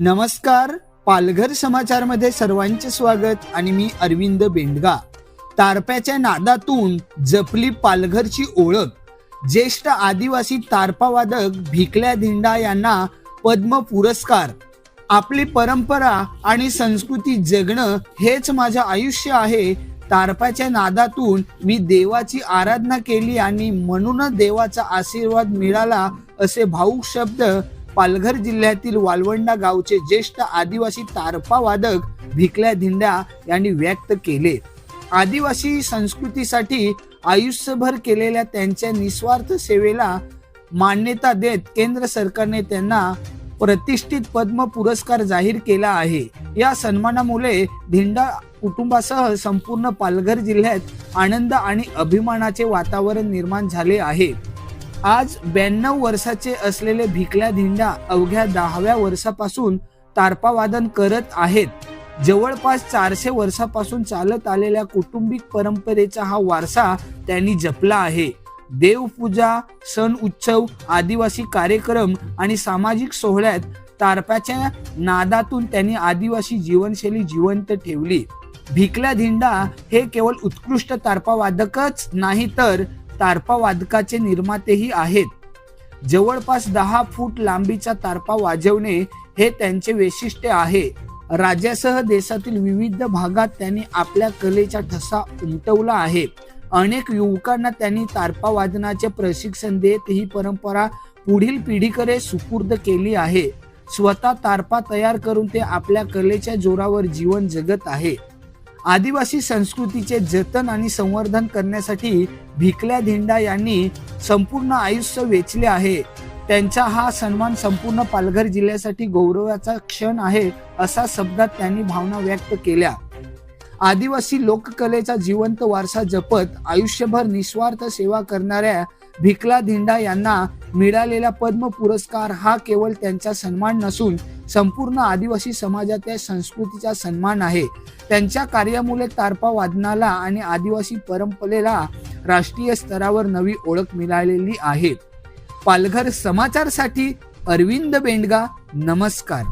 नमस्कार पालघर समाचारमध्ये सर्वांचे स्वागत आणि मी अरविंद बेंडगा. तारप्याच्या नादातून जपली पालघरची ओळख. ज्येष्ठ आदिवासी तारपावादक भिकल्या धिंडा यांना पद्म पुरस्कार. आपली परंपरा आणि संस्कृती जगणं हेच माझं आयुष्य आहे. तारपाच्या नादातून मी देवाची आराधना केली आणि म्हणूनच देवाचा आशीर्वाद मिळाला असे भाऊक शब्द पालघर जिल्ह्यातील वालवंडा गावचे ज्येष्ठ आदिवासी तारपा वादक भिकल्या धिंड्या यांनी व्यक्त केले. आदिवासी संस्कृतीसाठी आयुष्यभर केलेल्या त्यांच्या निस्वार्थ सेवेला मान्यता देत केंद्र सरकारने त्यांना प्रतिष्ठित पद्म पुरस्कार जाहीर केला आहे. या सन्मानामुळे धिंडा कुटुंबासह संपूर्ण पालघर जिल्ह्यात आनंद आणि अभिमानाचे वातावरण निर्माण झाले आहे. आज ब्याण्णव वर्षाचे असलेले भिकल्या धिंडा अवघ्या दहाव्या वर्षापासून तारपावादन करत आहेत. जवळपास चारशे वर्षापासून चालत आलेल्या कौटुंबिक परंपरेचा हा वारसा त्यांनी जपला आहे. देवपूजा सण उत्सव आदिवासी कार्यक्रम आणि सामाजिक सोहळ्यात तारप्याच्या नादातून त्यांनी आदिवासी जीवनशैली जिवंत ठेवली. भिकल्या धिंडा हे केवळ उत्कृष्ट तारपावादकच नाही तर तारपावादकाचे निर्मातेही आहेत. जवळपास दहा फूट लांबीचा तारपा वाजवणे हे त्यांचे वैशिष्ट्य आहे. राज्यासह देशातील विविध भागात त्यांनी आपल्या कलेचा ठसा उमटवला आहे. अनेक युवकांना त्यांनी तारपा वादनाचे प्रशिक्षण देत ही परंपरा पुढील पिढीकडे सुपूर्द केली आहे. स्वतः तारपा तयार करून ते आपल्या कलेच्या जोरावर जीवन जगत आहे. आदिवासी संस्कृतीचे जतन आणि संवर्धन करण्यासाठी भिकल्या धिंडा यांनी संपूर्ण आयुष्य वेचले आहे. त्यांचा हा सन्मान संपूर्ण पालघर जिल्ह्यासाठी गौरवाचा क्षण आहे असा शब्दात त्यांनी भावना व्यक्त केल्या. आदिवासी लोककलेचा जिवंत वारसा जपत आयुष्यभर निस्वार्थ सेवा करणाऱ्या भिकला धिंडा यांना मिळालेला पद्म पुरस्कार हा केवळ त्यांचा सन्मान नसून संपूर्ण आदिवासी समाजाच्या संस्कृतीचा सन्मान आहे. त्यांच्या कार्यामुळे तारपा वादनाला आणि आदिवासी परंपरेला राष्ट्रीय स्तरावर नवी ओळख मिळालेली आहे. पालघर समाचारसाठी अरविंद बेंडगा नमस्कार.